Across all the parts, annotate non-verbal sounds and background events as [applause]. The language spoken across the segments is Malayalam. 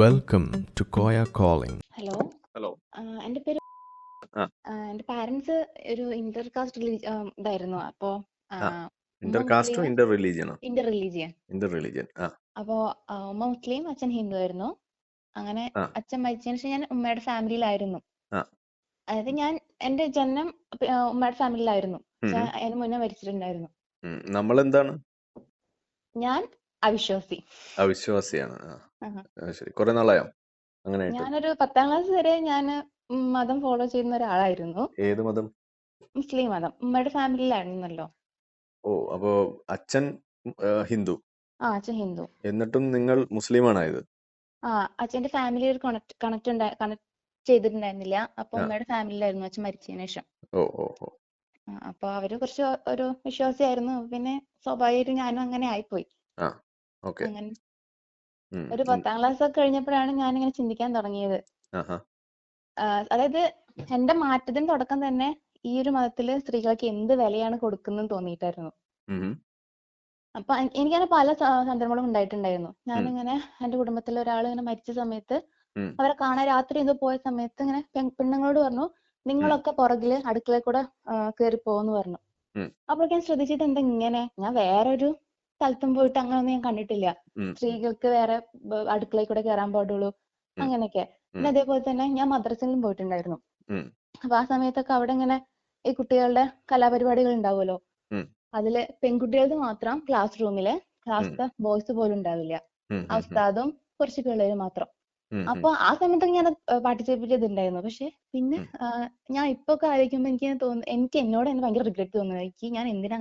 Welcome to Koya calling hello hello എന്റെ എന്റെ പേര് എന്റെ പാരന്റ്സ് ഒരു ഇന്റർ കാസ്റ്റ് ഇതായിരുന്നു. അപ്പോ ഇന്റർ കാസ്റ്റും ഇന്റർ റിലീജിയനോ ഇന്റർ റിലീജിയൻ ഇന്റർ റിലീജിയൻ അപ്പോ ഉമ്മ മുസ്ലിം അച്ഛൻ ഹിന്ദു ആയിരുന്നു. അങ്ങനെ അച്ഛൻ മരിച്ചതിന് ശേഷം ഞാൻ ഉമ്മയുടെ ഫാമിലിയിലായിരുന്നു ആ. അതായത് ഞാൻ എന്റെ ജനനം ഉമ്മയുടെ ഫാമിലിയിലായിരുന്നു. അതിന് മുന്നേ മരിച്ചിട്ടുണ്ടായിരുന്നു. നമ്മൾ എന്താണ് ഞാൻ അവിശ്വാസി. അവിശ്വാസിയാണ്. ശരി. കുറെ നാളായോ? അങ്ങനെ ഞാനൊരു പത്താം ക്ലാസ് വരെ ഞാൻ മതം ഫോളോ ചെയ്യുന്ന ഒരാളായിരുന്നു. ഏത് മതം? മുസ്ലിം മതം. ഉമ്മയുടെ ഫാമിലിയിലായിരുന്നല്ലോ ഓ അപ്പോ അച്ഛൻ ഹിന്ദു? ആ അച്ഛൻ ഹിന്ദു. എന്നിട്ടും നിങ്ങൾ മുസ്ലിമാണായത്? ആ അച്ഛന്റെ ഫാമിലി ഒരു കണക്ട് കണക്ട് കണക്ട് ചെയ്തിട്ടുണ്ടായിരുന്നില്ല. അപ്പൊ ഉമ്മയുടെ ഫാമിലിയിലായിരുന്നു അച്ഛൻ മരിച്ചതിന് ശേഷം. ഓ ഓ ഓ. അപ്പൊ അവർ കുറച്ച് ഒരു വിശ്വാസിയായിരുന്നു. പിന്നെ സ്വാഭാവികമായിട്ടും ഞാനും അങ്ങനെ ആയിപ്പോയി. ഓക്കെ. അങ്ങനെ. ഒരു പത്താം ക്ലാസ് ഒക്കെ കഴിഞ്ഞപ്പോഴാണ് ഞാൻ ഇങ്ങനെ ചിന്തിക്കാൻ തുടങ്ങിയത്. ആഹാ. അതായത് എന്റെ മാറ്റത്തിന് തുടക്കം തന്നെ ഈ ഒരു മതത്തിൽ സ്ത്രീകൾക്ക് എന്ത് വിലയാണ് കൊടുക്കുന്നത് തോന്നിയിട്ടായിരുന്നു. ഉം. ഉം. അപ്പൊ എനിക്കങ്ങനെ പല സ- സന്ദർഭങ്ങളും ഉണ്ടായിട്ടുണ്ടായിരുന്നു. ഞാനിങ്ങനെ എന്റെ കുടുംബത്തിലെ ഒരാൾ ഇങ്ങനെ മരിച്ച സമയത്ത് ഉം. അവരെ കാണാൻ രാത്രി എന്തോ പോയ സമയത്ത് ഇങ്ങനെ പെൺ പെണ്ണുങ്ങളോട് പറഞ്ഞു നിങ്ങളൊക്കെ പുറകിൽ അടുക്കളയിൽ കൂടെ കയറി പോന്ന് പറഞ്ഞു. ഉം. അപ്പോഴൊക്കെ ഞാൻ ശ്രദ്ധിച്ചിട്ട് എന്താ ഇങ്ങനെ? ഞാൻ വേറൊരു സ്ഥലത്തും പോയിട്ട് അങ്ങനൊന്നും ഞാൻ കണ്ടിട്ടില്ല. സ്ത്രീകൾക്ക് വേറെ അടുക്കളയിൽ കൂടെ കയറാൻ പാടുള്ളൂ അങ്ങനെയൊക്കെ പിന്നെ അതേപോലെ തന്നെ ഞാൻ മദ്രസയിലും പോയിട്ടുണ്ടായിരുന്നു. അപ്പൊ ആ സമയത്തൊക്കെ അവിടെ ഇങ്ങനെ ഈ കുട്ടികളുടെ കലാപരിപാടികൾ ഉണ്ടാവുമല്ലോ. അതിൽ പെൺകുട്ടികൾക്ക് മാത്രം ക്ലാസ് റൂമിൽ ക്ലാസ്സിലെ ബോയ്സ് പോലും ഉണ്ടാവില്ല. ഉസ്താദും കുറച്ച് പിള്ളേര് മാത്രം. അപ്പൊ ആ സമയത്തൊക്കെ ഞാൻ പാർട്ടിസിപ്പേറ്റ് ചെയ്തിട്ടുണ്ടായിരുന്നു പക്ഷെ പിന്നെ. ഞാൻ ഇപ്പൊ ഒക്കെ ആലോചിക്കുമ്പോ എനിക്ക് തോന്നുന്നു എനിക്ക് എന്നോട് തന്നെ ഭയങ്കര റിഗ്രറ്റ് തോന്നുന്നു എനിക്ക് ഞാൻ എന്തിനാ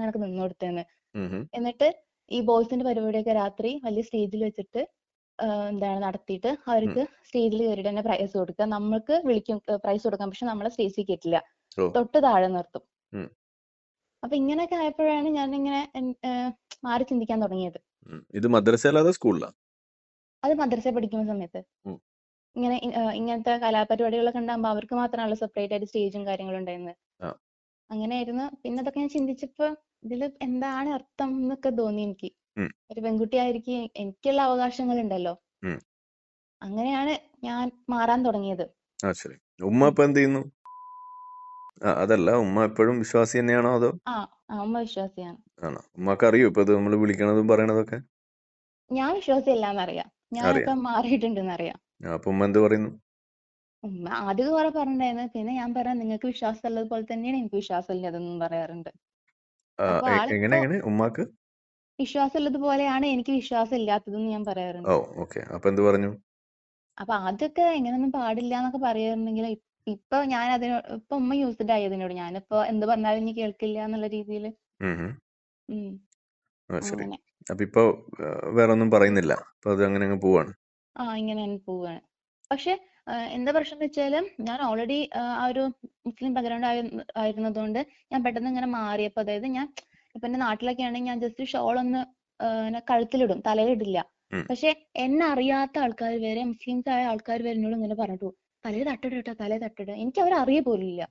ഉം, ഉം. എന്നിട്ട് ഈ ബോയ്സിന്റെ പരിപാടിയൊക്കെ രാത്രി വലിയ സ്റ്റേജിൽ വെച്ചിട്ട് എന്താണ് നടത്തിയിട്ട് അവർക്ക് സ്റ്റേജിൽ കയറിയിട്ട് തന്നെ പ്രൈസ് കൊടുക്കുക. നമ്മൾക്ക് വിളിക്കും പ്രൈസ് കൊടുക്കാം. പക്ഷെ നമ്മളെ സ്റ്റേജിൽ കയറ്റില്ല തൊട്ട് താഴെ നിർത്തും. അപ്പൊ ഇങ്ങനെയൊക്കെ ആയപ്പോഴാണ് ഞാൻ ഇങ്ങനെ മാറി ചിന്തിക്കാൻ തുടങ്ങിയത്. ഇത് മദ്രസ അതോ സ്കൂളിലാ? അത് മദ്രസ പഠിക്കുന്ന സമയത്ത്. ഇങ്ങനെ ഇങ്ങനത്തെ കലാപരിപാടികളൊക്കെ ഉണ്ടാകുമ്പോൾ അവർക്ക് മാത്രമാണല്ലോ സെപ്പറേറ്റ് ആയിട്ട് സ്റ്റേജും കാര്യങ്ങളും ഉണ്ടായിരുന്നത്. അങ്ങനെയായിരുന്നു. പിന്നെ അതൊക്കെ ഞാൻ ചിന്തിച്ചപ്പോ ഇതിൽ എന്താണ് അർത്ഥം എന്നൊക്കെ തോന്നി എനിക്ക്. ഒരു പെൺകുട്ടിയായിരിക്കും എനിക്കുള്ള അവകാശങ്ങൾ ഉണ്ടല്ലോ അങ്ങനെയാണ് ഞാൻ മാറാൻ തുടങ്ങിയത്. ഉമ്മ ഇപ്പൊ എന്ത് ചെയ്യുന്നു? അതല്ല ഉമ്മ എപ്പോഴും വിശ്വാസി തന്നെയാണോ അതോ? ആ ഉമ്മ വിശ്വാസിയാണ്. ആണോ? ഉമ്മക്ക് അറിയോ ഇപ്പൊ നമ്മൾ വിളിക്കണതും പറയണതൊക്കെ? ഞാൻ വിശ്വാസിയല്ലാന്നറിയാം ഞാനൊക്കെ മാറിയിട്ടുണ്ടെന്ന് അറിയാം. അപ്പൊ ഉമ്മ എന്ത് പറയുന്നു? ഉമ്മ ആദ്യം കുറെ പറഞ്ഞിട്ടുണ്ടായിരുന്നു. പിന്നെ ഞാൻ പറയാം നിങ്ങൾക്ക് വിശ്വാസം ഉള്ളത് പോലെ തന്നെയാണ് എനിക്ക് വിശ്വാസം ഇല്ലതെന്നും പറയാറുണ്ട്. ആ, അപ്പൊ എ- ആളിപ്പോ- എങ്ങനെ എങ്ങനെ ഉമ്മാക്ക്? വിശ്വാസമുള്ളത് പോലെയാണ് എനിക്ക് വിശ്വാസം ഇല്ലാത്തതെന്ന് ഞാൻ ഓ പറയാറുണ്ട് ഓക്കെ. അപ്പൊ എന്ത് പറഞ്ഞു? അപ്പൊ അതൊക്കെ ഇങ്ങനൊന്നും പാടില്ല എന്നൊക്കെ പറയാറുണ്ടെങ്കിലും ഇ- ഇപ്പൊ ഞാൻ അതിനോ ഇപ്പൊ ഉമ്മ യൂസ്ഡ് ആയി അതിനോട് ഞാനിപ്പോ എന്ത് പറഞ്ഞാലും ഇനി കേൾക്കില്ല എന്നുള്ള രീതിയിൽ ഉം. ആ ശരി. അങ്ങനെ. അപ്പൊ ഇപ്പൊ ആ, പറയുന്നില്ല. അപ്പൊ അത് അങ്ങനെ അങ്ങ് പോവാണ്. ആ ഇങ്ങനെ പോവാണ്. പക്ഷെ എന്താ പ്രശ്നം എന്ന് വെച്ചാൽ ഞാൻ ഓൾറെഡി ആ ഒരു മുസ്ലിം ബാക്ക്ഗ്രൗണ്ട് ആയിരുന്നതുകൊണ്ട് ഞാൻ പെട്ടെന്ന് ഇങ്ങനെ മാറിയപ്പോ അതായത് ഞാൻ ഇപ്പൊ എന്റെ നാട്ടിലൊക്കെ ആണെങ്കിൽ ഞാൻ ജസ്റ്റ് ഷോൾ ഒന്ന് കഴുത്തിലിടും തലയിലിടില്ല. ഇടില്ല പക്ഷെ എന്നെ അറിയാത്ത ആൾക്കാർ വരെ മുസ്ലിംസ് ആയ ആൾക്കാർ വരെ എന്നോട് ഇങ്ങനെ പറഞ്ഞിട്ടു തലയിൽ തട്ടിട കേട്ടോ തലയിൽ തട്ടിട എനിക്ക് അവരെ അറിയ പോലും ഇല്ല.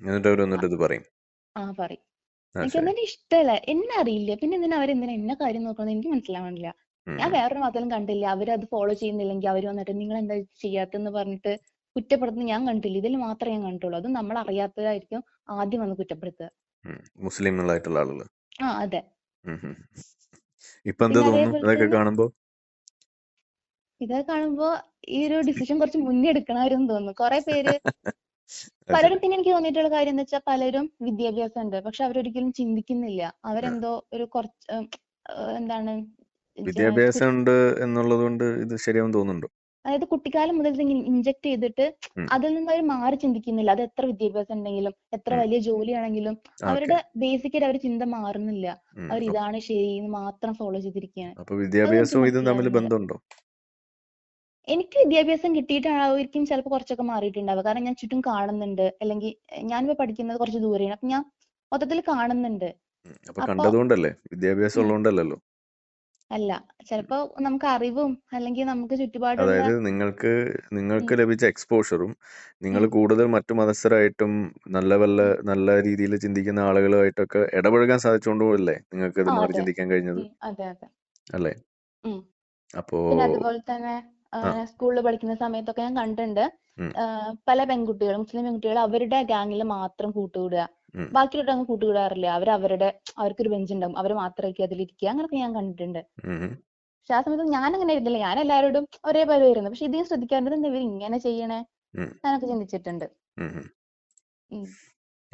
എന്നിട്ട് ഇത് പറയും. ആ പറയും. ആ എനിക്ക് ശരി. ഒന്നും ഇഷ്ടമല്ല എന്നെ അറിയില്ല. പിന്നെ എന്തിനാ അവരെന്തിനാ എന്നെ കാര്യം നോക്കുന്നത്? എനിക്ക് മനസ്സിലാവണില്ല. ഞാൻ. വേറൊരു മതത്തിലും കണ്ടില്ല. അവരത് ഫോളോ ചെയ്യുന്നില്ലെങ്കിൽ അവർ വന്നിട്ട് നിങ്ങൾ എന്താ ചെയ്യാത്തെന്ന് പറഞ്ഞിട്ട് കുറ്റപ്പെടുത്തുന്നത് ഞാൻ കണ്ടില്ല ഇതിൽ മാത്രമേ ഞാൻ കണ്ടിട്ടുള്ളൂ. അത് നമ്മൾ അറിയാത്തതായിരിക്കും ആദ്യം വന്ന് കുറ്റപ്പെടുത്തുക. മുസ്ലിങ്ങളായിട്ടുള്ള ആളുകൾ ആ അതെ. ഇപ്പൊ എന്ത് തോന്നുന്നു? ഇതൊക്കെ കാണുമ്പോ? ഇതൊക്കെ കാണുമ്പോ ഈ ഒരു ഡിസിഷൻ കുറച്ച് മുന്നേ എടുക്കണമായിരുന്നു തോന്നുന്നു. കുറെ പേര് [laughs] പലരും പിന്നെ എനിക്ക് തോന്നിയിട്ടുള്ള കാര്യം എന്ന് വെച്ചാൽ പലരും വിദ്യാഭ്യാസം ഉണ്ട് പക്ഷെ അവരൊരിക്കലും ചിന്തിക്കുന്നില്ല. അവരെന്തോ ഒരു കുറച്ച് എന്താണ് വിദ്യാഭ്യാസം ഉണ്ട് എന്നുള്ളത് കൊണ്ട് ഇത് ശരിയാവും തോന്നുന്നുണ്ടോ? അതായത് കുട്ടിക്കാലം മുതൽ ഇൻജെക്ട് ചെയ്തിട്ട് അതിൽ നിന്ന് അവർ മാറി ചിന്തിക്കുന്നില്ല. അത് എത്ര വിദ്യാഭ്യാസം ഉണ്ടെങ്കിലും എത്ര വലിയ ജോലിയാണെങ്കിലും അവരുടെ ബേസിക്കൽ അവർ ചിന്ത മാറുന്നില്ല. അവർ ഇതാണ് ശരി എന്ന് മാത്രം ഫോളോ ചെയ്തിരിക്കുകയാണ്. അപ്പൊ വിദ്യാഭ്യാസവും ഇതും തമ്മിൽ ബന്ധമുണ്ടോ? എനിക്ക് വിദ്യാഭ്യാസം കിട്ടിയിട്ടായിരിക്കും ചിലപ്പോൾ കുറച്ചൊക്കെ മാറിയിട്ടുണ്ടാവുക. കാരണം ഞാൻ ചുറ്റും കാണുന്നുണ്ട്. അല്ലെങ്കിൽ ഞാനിപ്പോ പഠിക്കുന്നത് കുറച്ച് ദൂരെയാണ്. അപ്പൊ ഞാൻ മൊത്തത്തിൽ കാണുന്നുണ്ട്. അപ്പൊ കണ്ടതുകൊണ്ടല്ലേ? വിദ്യാഭ്യാസം ഉം. അല്ല ചിലപ്പോ നമുക്ക് അറിവും അല്ലെങ്കിൽ നമുക്ക് ചുറ്റുപാടുള്ള അതായത് നിങ്ങൾക്ക് നിങ്ങൾക്ക്. ലഭിച്ച എക്സ്പോഷറും നിങ്ങൾ ഉം. കൂടുതൽ മറ്റു മതസ്ഥരായിട്ടും നല്ല വല്ല നല്ല രീതിയിൽ ചിന്തിക്കുന്ന ആളുകളുമായിട്ടൊക്കെ ഇടപഴകാൻ സാധിച്ചുകൊണ്ടുമല്ലേ നിങ്ങൾക്ക് ഇത് ആ, മാറി അതെ. ചിന്തിക്കാൻ കഴിഞ്ഞത് ഉം, അതെ അതെ അല്ലേ. അപ്പോ പിന്നെ അതുപോലെ തന്നെ ആ. സ്കൂളിൽ പഠിക്കുന്ന സമയത്തൊക്കെ ഞാൻ കണ്ടിട്ടുണ്ട് പല പെൺകുട്ടികളും മുസ്ലിം പെൺകുട്ടികൾ അവരുടെ ഗാങ്ങിൽ മാത്രം കൂട്ടുകൂടുക ഉം. ബാക്കിയുള്ള അങ്ങ് കൂട്ടുകൂടാറില്ല അവർ അവരുടെ അവർക്കൊരു ബെഞ്ച് ഉണ്ടാവും അവർ മാത്രമായിരിക്കും അതിലിരിക്കുക. അങ്ങനൊക്കെ ഞാൻ കണ്ടിട്ടുണ്ട്. പക്ഷെ ആ സമയത്ത് ഞാൻ അങ്ങനെ ആയിരുന്നില്ല ഞാൻ എല്ലാവരോടും ഒരേപോലെ ആയിരുന്നു പക്ഷെ ഇതേ ശ്രദ്ധിക്കാറുണ്ട്. എന്താ ഇവർ ഇങ്ങനെ ചെയ്യണേ. ഞാനൊക്കെ ചിന്തിച്ചിട്ടുണ്ട്.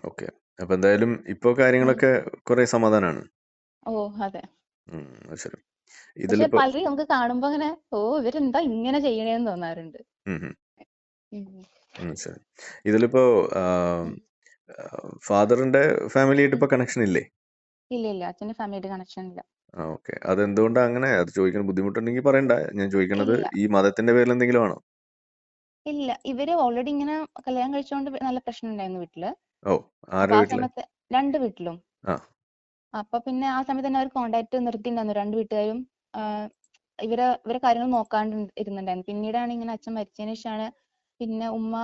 ഓക്കെ. അപ്പൊ എന്തായാലും ഇപ്പൊ കാര്യങ്ങളൊക്കെ കുറെ സമാധാനാണ്. ഓ അതെ. ശരി. പലരും നമുക്ക് കാണുമ്പോ അങ്ങനെ ഓ ഇവരെന്താ ഇങ്ങനെ ചെയ്യണേന്ന് തോന്നാറുണ്ട്. ഉം ഫാദറിന്റെ ഫാമിലി ആയിട്ട് ഇപ്പൊ കണക്ഷൻ ഇല്ലേ? ഇല്ല ഇല്ല. അച്ഛന്റെ ഫാമിലിയായിട്ട് കണക്ഷൻ ഇല്ല. ആ ഓക്കെ. അതെന്തുകൊണ്ടാ അങ്ങനെ? അത് ചോദിക്കാൻ ബുദ്ധിമുട്ടുണ്ടെങ്കിൽ പറയണ്ട. ഞാൻ ചോദിക്കണത് ഇല്ല. ഈ മതത്തിന്റെ പേരിൽ എന്തെങ്കിലും ആണോ? ഇല്ല. ഇവർ ഓൾറെഡി ഇങ്ങനെ കല്യാണം കഴിച്ചോണ്ട് നല്ല പ്രശ്നം ഉണ്ടായിരുന്നു വീട്ടിൽ. ഓ അപ്പൊ ആരുടെ ആ വീട്ടിൽ? സമയത്ത് രണ്ട് വീട്ടിലും. ആ. അപ്പൊ പിന്നെ ആ സമയത്ത് തന്നെ അവർ കോണ്ടാക്ട് നിർത്തിയിട്ടുണ്ടായിരുന്നു. രണ്ട് വീട്ടുകാരും ആഹ് ഇവരെ ഇവരെ കാര്യങ്ങൾ നോക്കാണ്ട് ഇരുന്ന് ഇരുന്നുണ്ടായിരുന്നു പിന്നീടാണ് ഇങ്ങനെ അച്ഛൻ മരിച്ചതിന് ശേഷമാണ് പിന്നെ ഉമ്മ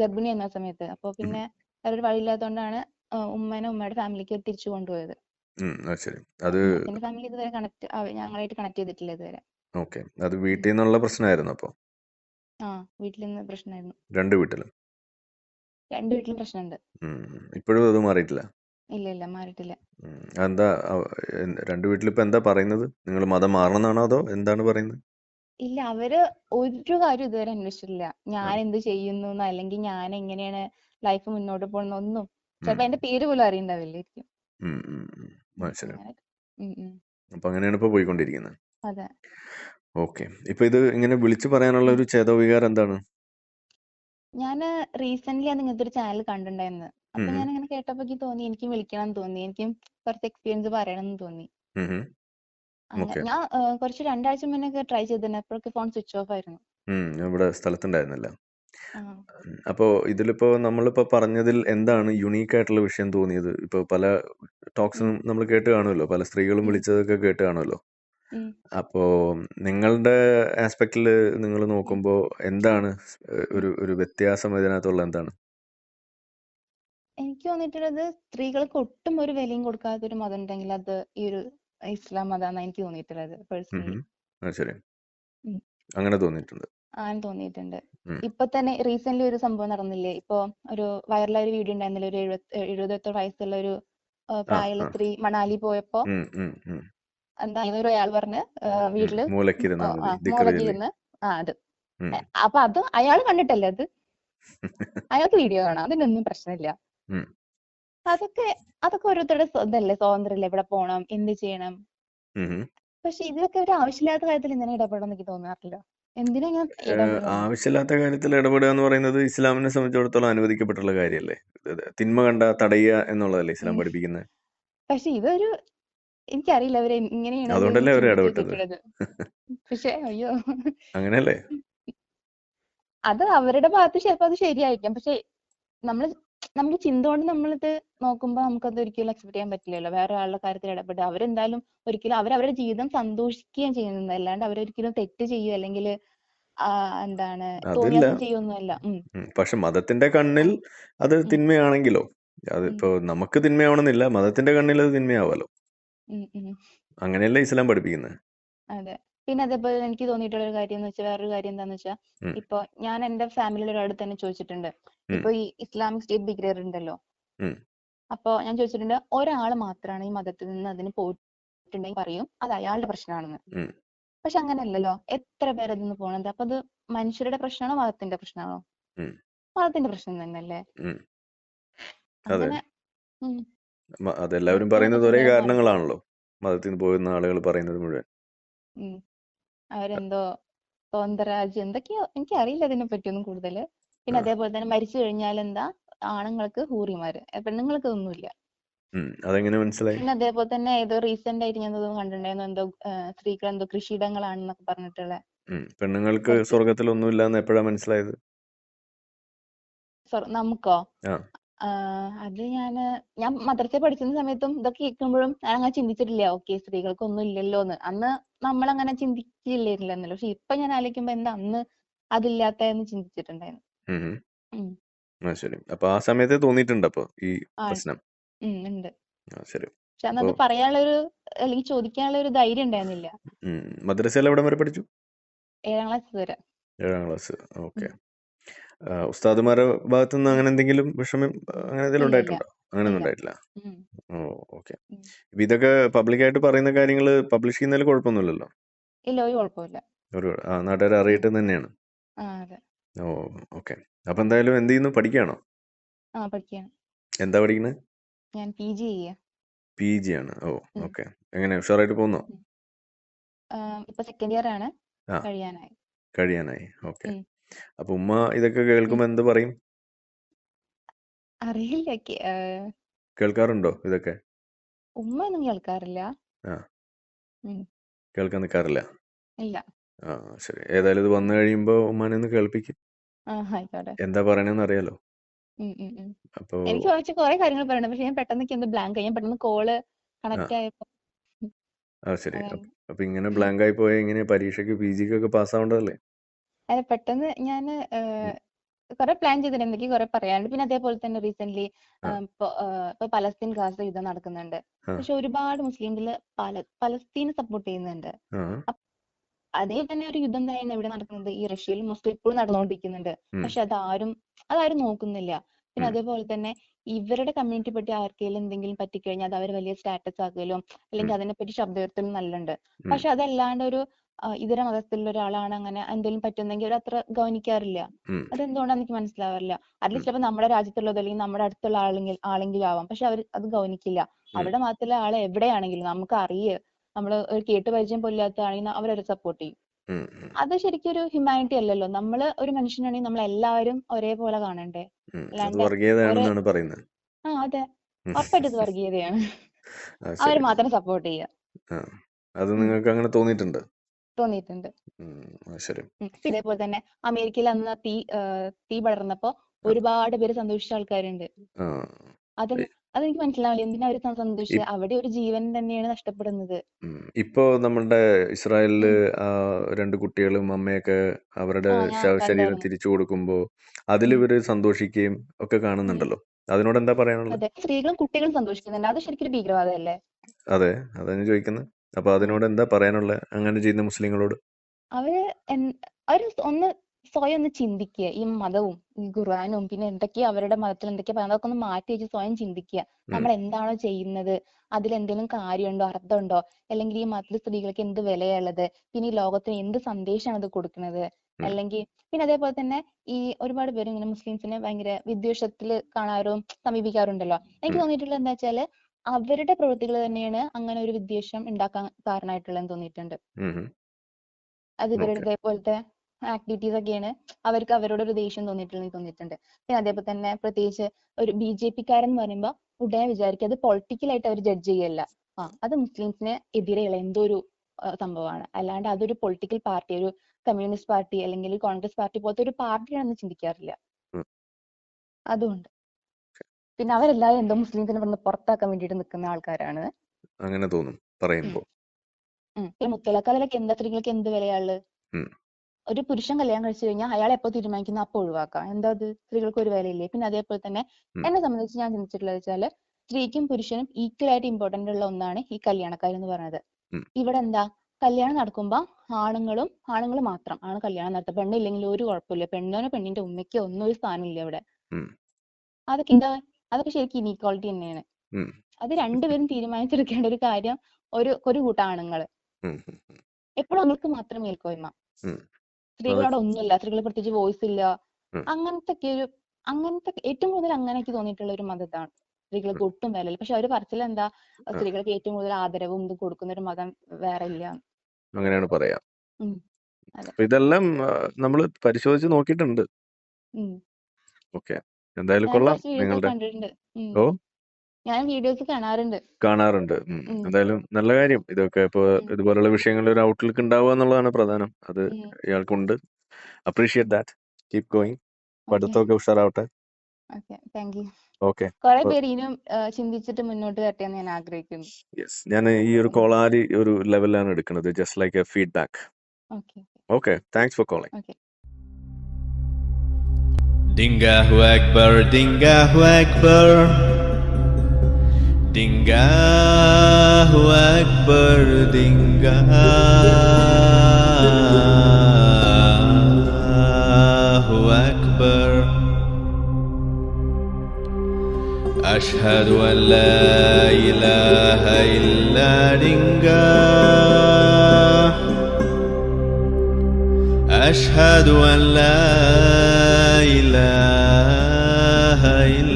ഗർഭിണി ആ സമയത്ത്. അപ്പൊ പിന്നെ വേറൊരു വഴിയില്ലാത്തതുകൊണ്ടാണ് ഉമ്മനെ ഉമ്മേനെ ഉമ്മയുടെ ഫാമിലിക്ക് തിരിച്ചു കൊണ്ടുപോയത്. അത് ഫാമിലി ഇതുവരെ കണക്ട് ഞങ്ങളായിട്ട് കണക്ട് ചെയ്തിട്ടില്ല ഇതുവരെ. ഓക്കെ. അത് വീട്ടിൽ നിന്നുള്ള പ്രശ്നമായിരുന്നു അപ്പോൾ? ആ വീട്ടിൽ നിന്ന് പ്രശ്നമായിരുന്നു. രണ്ട് വീട്ടിലും? രണ്ട് വീട്ടിലും പ്രശ്നമുണ്ട്. ഇപ്പോഴും അത് മാറിയിട്ടില്ല? ഇല്ല ഇല്ല മാറിയിട്ടില്ല. എന്താ രണ്ട് വീട്ടിലും ഇപ്പൊ എന്താ പറയുന്നത്? നിങ്ങൾ മതം മാറണമെന്നാണോ അതോ എന്താണ് പറയുന്നത്? ഇല്ല അവർ ഒരു കാര്യം ഇതുവരെ അന്വേഷിച്ചിട്ടില്ല. ഞാൻ എന്ത് ചെയ്യുന്നു അല്ലെങ്കിൽ ഞാൻ എങ്ങനെയാണ് ലൈഫ് മുന്നോട്ട് പോകുന്നൊന്നും. ചിലപ്പോ എന്റെ പേര് പോലും അറിയണ്ടാവില്ലായിരിക്കും. അങ്ങനെ അപ്പൊ അങ്ങനെയാണ് ഇപ്പൊ പോയിക്കൊണ്ടിരിക്കുന്നത് അതെ. ഓക്കെ. ഇപ്പൊ ഇത് ഇങ്ങനെ വിളിച്ചു പറയാനുള്ള ഒരു ചേതോവികാരം എന്താണ്? ഞാൻ റീസെന്റ് അത് ഇങ്ങനത്തെ ഒരു ചാനൽ കണ്ടിട്ടുണ്ടായിരുന്നു അപ്പൊ ഞാൻ ഇങ്ങനെ കേട്ടപ്പോ എനിക്ക് തോന്നി എനിക്കും വിളിക്കണം തോന്നി. എനിക്കും കുറച്ച് എക്സ്പീരിയൻസ് പറയണം തോന്നി. ഞാൻ കുറച്ച് രണ്ടാഴ്ച മുന്നേ ട്രൈ ചെയ്തിരുന്നു. അപ്പോഴൊക്കെ ഫോൺ സ്വിച്ച് ഓഫ് ആയിരുന്നു. ഞാൻ ഇവിടെ സ്ഥലത്തുണ്ടായിരുന്നില്ല. അപ്പോ ഇതിലിപ്പോ നമ്മളിപ്പോ പറഞ്ഞതിൽ എന്താണ് യുണീക്ക് ആയിട്ടുള്ള വിഷയം തോന്നിയത്? ഇപ്പൊ പല ടോക്സും. നമ്മൾ കേട്ട് കാണുമല്ലോ പല സ്ത്രീകളും വിളിച്ചതൊക്കെ കേട്ട് കാണുമല്ലോ അപ്പോ നിങ്ങളുടെ ആസ്പെക്റ്റിൽ നിങ്ങൾ. നോക്കുമ്പോ എന്താണ് ഒരു ഒരു വ്യത്യാസം ഇതിനകത്തുള്ള എന്താണ്? എനിക്ക് തോന്നിയിട്ടുള്ളത് സ്ത്രീകൾക്ക് ഒട്ടും ഒരു വിലയും കൊടുക്കാത്ത ഒരു മതം ഉണ്ടെങ്കിൽ അത് ഈ ഒരു ഇസ്ലാം മതാന്നാണ് എനിക്ക് തോന്നിയിട്ടുള്ളത് പേഴ്സണലി. ശരി അങ്ങനെ തോന്നിയിട്ടുണ്ട്. ആൻ തോന്നിയിട്ടുണ്ട്. ഇപ്പൊ തന്നെ റീസെന്റ് ഒരു സംഭവം നടന്നില്ലേ? ഇപ്പൊ ഒരു വൈറലായ ഒരു വീഡിയോ ഉണ്ടായിരുന്നില്ലേ? ഒരു എഴുപത് എഴുപത്തെട്ട് വയസ്സുള്ള ഒരു പ്രായമുള്ള സ്ത്രീ മണാലി പോയപ്പോ ഒരു എന്താ ഏതൊരു അയാൾ പറഞ്ഞ് വീട്ടിൽ മൂലക്കിരുന്ന് ആ, അത്. അപ്പൊ അത് അയാൾ കണ്ടിട്ടല്ലേ അത്? [laughs] അയാൾക്ക് വീഡിയോ കാണാം. അതിനൊന്നും പ്രശ്നമില്ല. അതൊക്കെ അതൊക്കെ ഓരോരുത്തരുടെ ഇതല്ലേ? സ്വാതന്ത്ര്യമല്ലേ എവിടെ പോണം എന്ത് ചെയ്യണം. പക്ഷെ ഇതിലൊക്കെ ഒരു ആവശ്യമില്ലാത്ത കാര്യത്തിൽ ഇങ്ങനെ ഇടപെടണം എനിക്ക് തോന്നാറില്ല. എന്തിനാ ഞാൻ ഇടപെടുന്നത് ആവശ്യമില്ലാത്ത കാര്യത്തിൽ ഇടപെടുക എന്ന് പറയുന്നത് ഇസ്ലാമിനെ സംബന്ധിച്ചിടത്തോളം അനുവദിക്കപ്പെട്ടുള്ള കാര്യമല്ലേ? ഇത് തിന്മ കണ്ട തടയുക എന്നുള്ളതല്ലേ ഇസ്ലാം പഠിപ്പിക്കുന്നത് പക്ഷെ ഇതൊരു എനിക്കറിയില്ല അവർ ഇങ്ങനെയാണ് അത് അതുകൊണ്ടല്ലേ ചിന്തിച്ച് ഇടപെട്ടത്. പക്ഷെ അയ്യോ. അങ്ങനെയല്ലേ? അത് അവരുടെ ഭാഗത്ത് ചിലപ്പോ അത് ശരിയായിരിക്കാം. പക്ഷെ നമ്മൾ നമുക്ക് ചിന്ത കൊണ്ട് നമ്മളിത് നോക്കുമ്പോ നമുക്കത് ഒരിക്കലും അക്സെപ്റ്റ് ചെയ്യാൻ പറ്റില്ലല്ലോ. വേറെ ആളുടെ കാര്യത്തിൽ ഇടപെട്ട് അവരെന്തായാലും ഒരിക്കലും അവർ അവരുടെ ജീവിതം സന്തോഷിക്കുകയും ചെയ്യുന്നത്. അല്ലാണ്ട് അവരൊരിക്കലും തെറ്റ് ചെയ്യുക അല്ലെങ്കിൽ എന്താണ് അതില്ല. തോന്നിയാസം ചെയ്യൊന്നുമല്ല ഉം. ഉം. പക്ഷെ മതത്തിന്റെ കണ്ണിൽ അത് ഉം. തിന്മയാണെങ്കിലോ? ഉം. അതിപ്പോ നമുക്ക് തിന്മയാവണമെന്നില്ല മതത്തിന്റെ കണ്ണിൽ അത് തിന്മയാവാലോ? ഉം ഉം. അങ്ങനെയല്ലേ ഇസ്ലാം പഠിപ്പിക്കുന്നത് അതെ. പിന്നെ അതേപോലെ എനിക്ക് തോന്നിയിട്ടുള്ള ഒരു കാര്യം എന്ന് വെച്ചാൽ വേറൊരു കാര്യം എന്താന്ന് വെച്ചാൽ ഉം. ഇപ്പൊ ഞാൻ എന്റെ ഫാമിലിയിൽ ഒരാളുടെ തന്നെ ചോദിച്ചിട്ടുണ്ട്. ഉം. ഇപ്പൊ ഈ ഇസ്ലാമിക് സ്റ്റേറ്റ് ഡിക്ലെയർ ഉണ്ടല്ലോ. ഉം. അപ്പൊ ഞാൻ ചോദിച്ചിട്ടുണ്ട് ഒരാൾ മാത്രമാണ് ഈ മതത്തിൽ നിന്ന് അതിന് പോയിട്ടുണ്ടെങ്കിൽ പറയും അത് അയാളുടെ പ്രശ്നമാണെന്ന്. ഉം. പക്ഷെ അങ്ങനെയല്ലല്ലോ. എത്ര പേര് അതിൽ നിന്ന് പോകണത് അപ്പൊ അത് മനുഷ്യരുടെ പ്രശ്നമാണോ മതത്തിന്റെ പ്രശ്നമാണോ. മതത്തിന്റെ പ്രശ്നം തന്നെയല്ലേ? അങ്ങനെ അതെല്ലാവരും പറയുന്നത് ഒരേ കാരണങ്ങളാണല്ലോ. മതത്തിൽ നിന്ന് പോകുന്ന ആളുകൾ പറയുന്നത് മുഴുവൻ. അവരെന്തോ സ്വതന്ത്രരാജ്യം എന്തൊക്കെയോ എനിക്ക് അറിയില്ല അതിനെ പറ്റി ഒന്നും കൂടുതൽ. പിന്നെ അതേപോലെ തന്നെ മരിച്ചു കഴിഞ്ഞാൽ എന്താ ആണുങ്ങൾക്ക് ഹൂറിമാര്. പെണ്ണുങ്ങൾക്ക് ഇതൊന്നുമില്ല. ഉം. അതെങ്ങനെ മനസ്സിലായി? പിന്നെ അതേപോലെ തന്നെ ഏതോ റീസെന്റ് ആയിട്ട് ഞാൻ തോന്നുന്നു കണ്ടിട്ടുണ്ടായിരുന്നു. എന്തോ ഏഹ് സ്ത്രീകൾ എന്തോ കൃഷിയിടങ്ങളാണെന്നൊക്കെ പറഞ്ഞിട്ടുള്ള ഉം. പെണ്ണുങ്ങൾക്ക് കുറച്ച് സ്വർഗത്തിലൊന്നുമില്ല എന്ന് എപ്പോഴാ മനസ്സിലായത്? നമുക്കോ? ആ. ആ, അത് ഞാൻ ഞാൻ മദ്രസയിൽ പഠിക്കുന്ന സമയത്തും ഇതൊക്കെ കേൾക്കുമ്പോഴും ഞാൻ അങ്ങനെ ചിന്തിച്ചിട്ടില്ല. ഓക്കെ സ്ത്രീകൾക്കൊന്നും ഇല്ലല്ലോ എന്ന് അന്ന് നമ്മൾ അങ്ങനെ ചിന്തിക്കില്ലായിരുന്നല്ലോ പക്ഷെ ഇപ്പൊ ഞാൻ ആലോചിക്കുമ്പോ എന്താ അന്ന് അതില്ലാത്തതെന്ന് ചിന്തിച്ചിട്ടുണ്ടായിരുന്നു. ഉം. ഉം. ശരി. അപ്പൊ ആ സമയത്ത് തോന്നിയിട്ടുണ്ട് അപ്പൊ ഈ പ്രശ്നം? ഉം ഉണ്ട്. ആ ശരി. പക്ഷെ അപ്പൊ അത് പറയാനുള്ളൊരു അല്ലെങ്കിൽ ചോദിക്കാനുള്ള ഒരു ധൈര്യം ഉണ്ടായിരുന്നില്ല. ഉം. മദ്രസയിൽ എവിടം വരെ പഠിച്ചു? ഏഴാം ക്ലാസ് വരെ. ഏഴാം ക്ലാസ് ഓക്കെ. ഉസ്താദുമാരുടെ ഭാഗത്തു നിന്ന് അങ്ങനെ എന്തെങ്കിലും വിഷമം അങ്ങനെ എന്തെങ്കിലും ഇല്ല ഇല്ല ഉണ്ടായിട്ടുണ്ടോ അങ്ങനെയൊന്നും ഇല്ല. ഉണ്ടായിട്ടില്ല. ഉം, ഓ ഓക്കെ. ഉം. ഇതൊക്കെ പബ്ലിക്കായിട്ട് പറയുന്ന കാര്യങ്ങൾ പബ്ലിഷ് ചെയ്യുന്നതിൽ കുഴപ്പമൊന്നുമില്ലല്ലോ? ഇല്ല ഒരു കുഴപ്പമില്ല. ഒരു ആ നാട്ടുകാരെ ഉം. തന്നെയാണ്. ആ അതെ. ഓ ഓക്കെ. അപ്പൊ എന്തായാലും എന്ത് ചെയ്യുന്നു? പഠിക്കുകയാണോ? ആ പഠിക്കയാണ്. എന്താ പഠിക്കുന്നത് ഞാൻ പി ജി ചെയ്യാ. പി ജി ആണ്. ഓ ഉം. ഓക്കെ. എങ്ങനെ ഉഷാറായിട്ട് പോകുന്നോ? ഉം. ആ, ഇപ്പൊ സെക്കൻഡ് ഇയർ ആണ്. ആ. കഴിയാനായി. കഴിയാനായി. ഓക്കെ. ഉം. അപ്പൊ ഉമ്മ ഇതൊക്കെ ഉം. കേൾക്കുമ്പോ എന്ത് പറയും? അറിയില്ല കേ- കേൾക്കാറുണ്ടോ ഇതൊക്കെ? ഉമ്മ ഒന്നും കേൾക്കാറില്ല. ആ. ഉം. കേൾക്കാൻ നിൽക്കാറില്ല ഇല്ല. ആ ശരി. ഏതായാലും ഇത് വന്നു കഴിയുമ്പോ ഉമ്മാനെ ഒന്ന് കേൾപ്പിക്കും. ആ ആയിക്കോട്ടെ. എന്താ പറയണെന്ന് അറിയാലോ. അപ്പോ എനിക്ക് കുറച്ച് കുറെ കാര്യങ്ങൾ പറയണം പക്ഷെ ഞാൻ പെട്ടെന്ന് ഒന്ന് ബ്ലാങ്ക് ആയി. ഞാൻ പെട്ടെന്ന് കോൾ കണക്ട് ആയപ്പോ ആ ശരി. അപ്പൊ ഇങ്ങനെ ബ്ലാങ്ക് ആയി പോയ ഇങ്ങനെ പരീക്ഷയ്ക്ക് പി ജിക്കൊക്കെ പാസ്സാവേണ്ടതല്ലേ? അല്ല പെട്ടെന്ന് ഞാൻ. കുറെ പ്ലാൻ ചെയ്തിട്ടുണ്ട് എനിക്ക് കുറെ പറയാനുണ്ട്. പിന്നെ അതേപോലെ തന്നെ റീസെന്റ് ഇപ്പൊ പലസ്തീൻ ഗാസ യുദ്ധം നടക്കുന്നുണ്ട്. പക്ഷെ ഒരുപാട് മുസ്ലിംസിൽ പല പലസ്തീനെ സപ്പോർട്ട് ചെയ്യുന്നുണ്ട്. അതേ തന്നെ ഒരു യുദ്ധം തന്നെയാണ് ഇവിടെ നടക്കുന്നത്. ഈ റഷ്യയിൽ മൊത്തം ഇപ്പോഴും നടന്നുകൊണ്ടിരിക്കുന്നുണ്ട്. പക്ഷെ അതാരും അതാരും നോക്കുന്നില്ല. പിന്നെ അതേപോലെ തന്നെ ഇവരുടെ കമ്മ്യൂണിറ്റി പറ്റി ആർക്കെങ്കിലും എന്തെങ്കിലും പറ്റിക്കഴിഞ്ഞാൽ അത് അവർ വലിയ സ്റ്റാറ്റസ് ആക്കലും അല്ലെങ്കിൽ അല്ലെങ്കിൽ അതിനെപ്പറ്റി ശബ്ദം ഉയർത്തലും നല്ലുണ്ട് പക്ഷെ അതല്ലാണ്ട് ഒരു ഇതര മതത്തിലുള്ള ഒരാളാണ് അങ്ങനെ എന്തെങ്കിലും പറ്റുന്നെങ്കിൽ അവർ അത്ര ഗൗനിക്കാറില്ല അതെന്തുകൊണ്ടാണ് എനിക്ക് മനസ്സിലാവാറില്ല. അറ്റ്ലീസ്റ്റ് ചിലപ്പോൾ നമ്മുടെ രാജ്യത്തുള്ളത് അല്ലെങ്കിൽ നമ്മുടെ അടുത്തുള്ള ആളെങ്കിൽ ആളെങ്കിലും ആവാം പക്ഷെ അവർ അത് ഗൗനിക്കില്ല. അവിടെ അവരുടെ മതത്തിലെ ആളെ എവിടെയാണെങ്കിലും നമുക്ക് അറിയേ നമ്മൾ ഒരു കേട്ട് പരിചയം പോലില്ലാത്തതാണെങ്കിൽ അവരവരെ സപ്പോർട്ട് ചെയ്യും. അത് ശരിക്കും ഒരു ഹ്യൂമാനിറ്റി അല്ലല്ലോ. നമ്മൾ ഒരു മനുഷ്യനാണെങ്കിൽ നമ്മൾ എല്ലാവരും ഒരേപോലെ കാണണ്ടേ? ആ അതെ. ഉറപ്പായിട്ടും വർഗീയതയാണ് [laughs] അവർ മാത്രം സപ്പോർട്ട് ചെയ്യുക അത് നിങ്ങൾക്ക് അങ്ങനെ തോന്നിയിട്ടുണ്ട്? തോന്നിയിട്ടുണ്ട്. ഇതേപോലെ തന്നെ അമേരിക്കയിൽ അന്ന് തീ തീ പടർന്നപ്പോ ഒരുപാട് പേര് സന്തോഷിച്ച ആൾക്കാരുണ്ട്. അത് അതെനിക്ക് മനസ്സിലാവില്ല. എന്തിനാ അവർ സന്തോഷിച്ച? സന്തോഷിച്ചത് അവിടെ ഒരു ജീവൻ തന്നെയാണ് നഷ്ടപ്പെടുന്നത്. ഉം. ഇപ്പോ നമ്മളുടെ ഇസ്രായേലിൽ ഉം. ആ രണ്ട് കുട്ടികളും അമ്മയൊക്കെ അവരുടെ ആ ഞാൻ ശവശരീരം കണ്ടായിരുന്നു. തിരിച്ചു കൊടുക്കുമ്പോ ഉം. ഇവർ സന്തോഷിക്കുകയും ഒക്കെ ഉം. കാണുന്നുണ്ടല്ലോ. അതിനോട് എന്താ പറയാനുള്ളത്? അതെ. സ്ത്രീകളും കുട്ടികളും സന്തോഷിക്കുന്നുണ്ട്. അത് ശരിക്കും ഒരു ഭീകരവാദമല്ലേ? അതെ. അതാണ് ചോദിക്കുന്നത്. അപ്പൊ ഉം. അതിനോട് എന്താ പറയാനുള്ളത് അങ്ങനെ ചെയ്യുന്ന മുസ്ലിങ്ങളോട്? അവർ എൻ- അവർ ഒന്ന് സ്വയം ഒന്ന് ചിന്തിക്കുക. ഈ മതവും ഈ ഖുർആനും പിന്നെ എന്തൊക്കെയാ അവരുടെ മതത്തിൽ എന്തൊക്കെയാ പറയുന്നത് അതൊക്കെ ഒന്ന് മാറ്റി വെച്ച് സ്വയം ചിന്തിക്കുക. നമ്മൾ എന്താണോ ചെയ്യുന്നത് അതിൽ എന്തെങ്കിലും കാര്യമുണ്ടോ അർത്ഥമുണ്ടോ അല്ലെങ്കിൽ ഈ മതത്തിൽ സ്ത്രീകൾക്ക് എന്ത് വിലയുള്ളത് പിന്നെ ഈ ലോകത്തിന് എന്ത് സന്ദേശമാണ് അത് കൊടുക്കുന്നത് അല്ലെങ്കിൽ പിന്നെ അതേപോലെ തന്നെ ഈ ഒരുപാട് പേര് ഇങ്ങനെ മുസ്ലിംസിനെ ഭയങ്കര വിദ്വേഷത്തിൽ കാണാറും സമീപിക്കാറുണ്ടല്ലോ. എനിക്ക് തോന്നിയിട്ടുള്ളത് എന്താ വെച്ചാൽ അവരുടെ പ്രവൃത്തികൾ തന്നെയാണ് അങ്ങനെ ഒരു വിദ്വേഷം ഉണ്ടാക്കാൻ കാരണമായിട്ടുള്ളതെന്ന് തോന്നിയിട്ടുണ്ട്. അത് ഇവരുടെ ഇതേപോലത്തെ ആക്ടിവിറ്റീസ് ഒക്കെയാണ് അവർക്ക് അവരോട് ഒരു ദേഷ്യം തോന്നിയിട്ടുള്ളത് തോന്നിയിട്ടുണ്ട്. പിന്നെ അതേപോലെ തന്നെ പ്രത്യേകിച്ച് ഒരു ബി ജെ പിക്കാരൻ എന്ന് പറയുമ്പോൾ ഉടനെ വിചാരിക്കും അത് പൊളിറ്റിക്കൽ ആയിട്ട് അവർ ജഡ്ജ് ചെയ്യല്ല. ആ അത് മുസ്ലിംസിന് എതിരെയുള്ള എന്തോ ഒരു സംഭവമാണ്. അല്ലാണ്ട് അതൊരു പൊളിറ്റിക്കൽ പാർട്ടി ഒരു കമ്മ്യൂണിസ്റ്റ് പാർട്ടി അല്ലെങ്കിൽ കോൺഗ്രസ് പാർട്ടി പോലത്തെ ഒരു പാർട്ടിയാണെന്ന് ചിന്തിക്കാറില്ല. അതുകൊണ്ട്. പിന്നെ അവരെല്ലാവരും എന്തോ മുസ്ലിംസിനെ വന്ന് പുറത്താക്കാൻ വേണ്ടിയിട്ട് നിൽക്കുന്ന ആൾക്കാരാണ്. അങ്ങനെ തോന്നും. ഉം, പറയുമ്പോ. ഉം. പിന്നെ മുത്തലാഖാലിലൊക്കെ എന്താ സ്ത്രീകൾക്ക് എന്ത് വിലയാൾ ഒരു പുരുഷൻ കല്യാണം കഴിച്ചു കഴിഞ്ഞാൽ അയാൾ എപ്പോ തീരുമാനിക്കുന്നു അപ്പോൾ ഒഴിവാക്കാം. എന്താ അത്? സ്ത്രീകൾക്ക് ഒരു വിലയില്ലേ? പിന്നെ അതേപോലെ തന്നെ എന്നെ സംബന്ധിച്ച് ഞാൻ ചിന്തിച്ചിട്ടുള്ളത് വെച്ചാൽ സ്ത്രീക്കും പുരുഷനും ഈക്വൽ ആയിട്ട് ഇമ്പോർട്ടന്റ് ഉള്ള ഒന്നാണ് ഈ കല്യാണക്കാര്യം എന്ന് പറയുന്നത്. ഇവിടെ എന്താ? കല്യാണം നടക്കുമ്പോ ആണുങ്ങളും ആണുങ്ങൾ മാത്രം ആണ് കല്യാണം നടത്തുക പെണ്ണില്ലെങ്കിൽ ഒരു കുഴപ്പമില്ല. പെണ്ണിനോ പെണ്ണിന്റെ ഉമ്മയ്ക്കോ ഒന്നും ഒരു സ്ഥാനമില്ല ഇവിടെ. അതൊക്കെ എന്താ? അതൊക്കെ ശരിക്കും ഇനീക്വാളിറ്റി തന്നെയാണ്. അത് രണ്ടുപേരും തീരുമാനിച്ചെടുക്കേണ്ട ഒരു കാര്യം ഒരു ഒരു കൂട്ടം ആണുങ്ങൾ. എപ്പോഴും അവർക്ക് മാത്രം മേൽക്കോയ്മ. അവിടെ ഒന്നുമില്ല. സ്ത്രീകൾ പ്രത്യേകിച്ച് വോയിസ് ഇല്ല. അങ്ങനത്തെ ഒക്കെ ഒരു അങ്ങനത്തെ ഏറ്റവും കൂടുതൽ അങ്ങനെ എനിക്ക് തോന്നിയിട്ടുള്ള ഒരു മതത്താണ്. സ്ത്രീകൾക്ക് ഒട്ടും വിലയില്ല പക്ഷെ അവർ പറച്ചിൽ എന്താ സ്ത്രീകൾക്ക് ഏറ്റവും കൂടുതൽ ആദരവും ഇത് കൊടുക്കുന്ന ഒരു മതം വേറെ ഇല്ല. അങ്ങനെയാണ് പറയാ. ഇതെല്ലാം നമ്മൾ പരിശോധിച്ച് നോക്കിയിട്ടുണ്ട്. ഓക്കെ. എന്തായാലും കൊള്ളാം നിങ്ങളുടെ ഓ. ഞാൻ വീഡിയോസ് കാണാറുണ്ട്. കാണാറുണ്ട്. എന്തായാലും നല്ല കാര്യം. ഇതൊക്കെ ഇപ്പൊ ഇതുപോലുള്ള വിഷയങ്ങളിൽ ഒരു ഔട്ട്ലുക്ക് ഉണ്ടാവുക എന്നുള്ളതാണ് പ്രധാനം. അത് ഇയാൾക്കുണ്ട്. അപ്രീഷിയേറ്റ് ദാറ്റ് കീപ് ഗോയിങ് പഠിത്തമൊക്കെ ഉഷാറാവട്ടെ. ഓക്കെ കുറെ പേര് ഇനിയും ചിന്തിച്ചിട്ട് മുന്നോട്ട് വരട്ടെ എന്ന് ഞാൻ ആഗ്രഹിക്കുന്നു. യെസ് ഞാൻ ഈ ഒരു കോളാരി ഒരു ലെവലിലാണ് എടുക്കുന്നത്. Just like a feedback okay okay thanks for calling okay Dingahu Akbar, Dingahu Akbar. دنگاه أكبر دنگاه أكبر أشهد أن لا إله إلا دنگاه أشهد أن لا إله إلا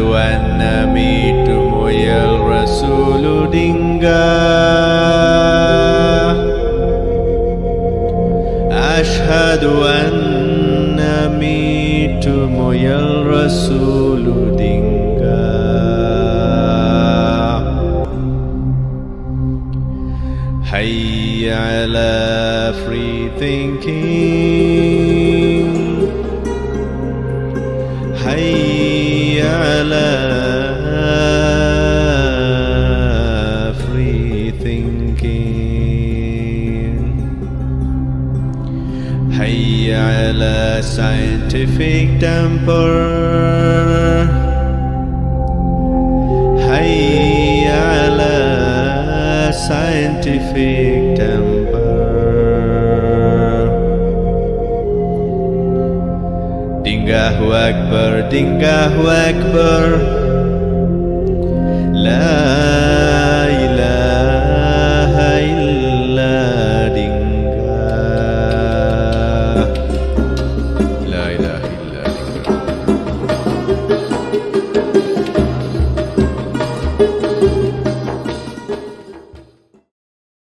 Asyhadu anna mitu muyal rasulu dingga Asyhadu anna mitu muyal rasulu dingga Hayya ala free thinking حي على free thinking حي على scientific temper حي على scientific temper Dingahu Akbar, Dingahu Akbar La